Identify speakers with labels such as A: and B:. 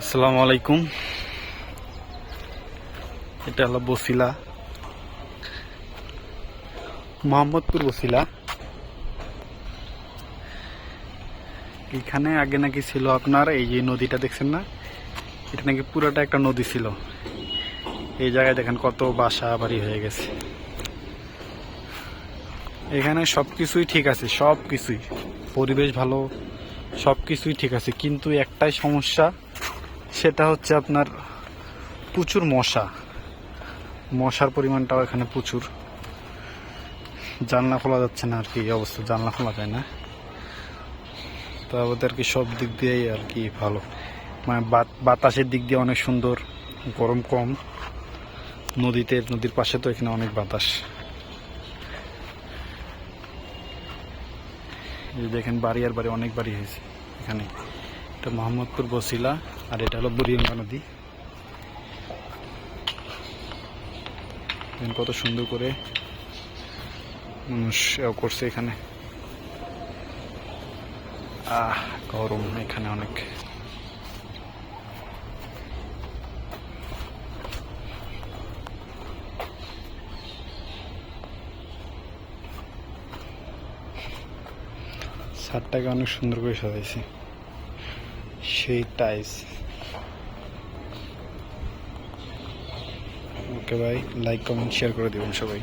A: আসসালামু আলাইকুম। এটা হলো বসিলা। মোহাম্মদপুর বসিলা। এখানে আগে নাকি ছিল আপনার, এই যে নদীটা দেখছেন না? এটা নাকি পুরোটা একটা নদী ছিল। এই জায়গায় দেখেন কত বাসা বাড়ি হয়ে গেছে। এখানে সব কিছুই ঠিক আছে সব কিছুই পরিবেশ ভালো সব কিছুই ঠিক আছে। কিন্তু একটাই সমস্যা সেটা হচ্ছে আপনার প্রচুর মশা। মশার পরিমাণটাও এখানে প্রচুর। জানলা খোলা যাচ্ছে না আর কি অবস্থা জানলা খোলা যায় না। তো আমাদের আর কি সব দিক দিয়েই আর কি ভালো। মানে বাত- বাতাসের দিক দিয়ে অনেক সুন্দর, গরম কম। নদীতে, নদীর পাশে তো এখানে অনেক বাতাস। দেখেন, বাড়ি আর বাড়ি, অনেক বাড়ি হয়েছে এখানে। এটা মোহাম্মদপুর বসিলা, আর এটা হলো বুড়িগঙ্গা নদী। কত সুন্দর করে মানুষ করছে এখানে। আহ, গরম এখানে অনেক। ছাদটাকে অনেক সুন্দর করে সাজাইছে। সেই টাইস। ওকে ভাই লাইক কমেন্ট শেয়ার করে দিবেন সবাই।